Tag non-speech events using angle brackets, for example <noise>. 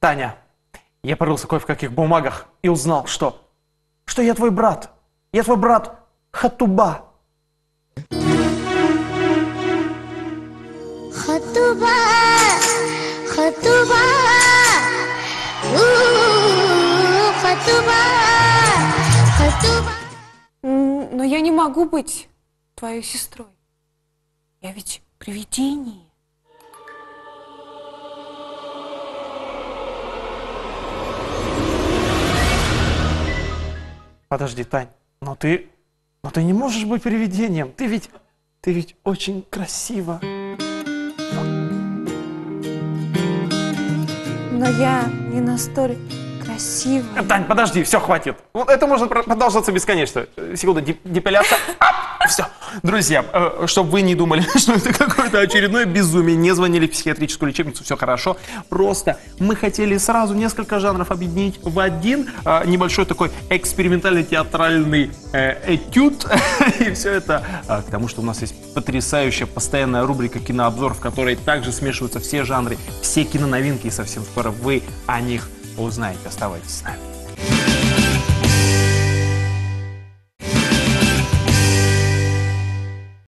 Таня, я порылся кое в каких бумагах и узнал, что... Что я твой брат. Я твой брат Хатуба. Хатуба, хатуба, у, хатуба, хатуба. М, Но я не могу быть твоей сестрой. Я ведь привидение. Подожди, Тань, но ты... Но ты не можешь быть привидением. Ты ведь... Ты ведь очень красива. Но я не настолько красивая. Тань, подожди, все, хватит. Вот это может про- продолжаться бесконечно. Секунду, деп- депиляция. Все. Друзья, чтобы вы не думали, <laughs> что это какое-то очередное безумие, не звонили в психиатрическую лечебницу, все хорошо. Просто мы хотели сразу несколько жанров объединить в один э, небольшой такой экспериментальный театральный э, этюд. <laughs> И все это э, к тому, что у нас есть потрясающая постоянная рубрика кинообзор, в которой также смешиваются все жанры, все киноновинки, и совсем скоро вы о них узнаете. Оставайтесь с нами.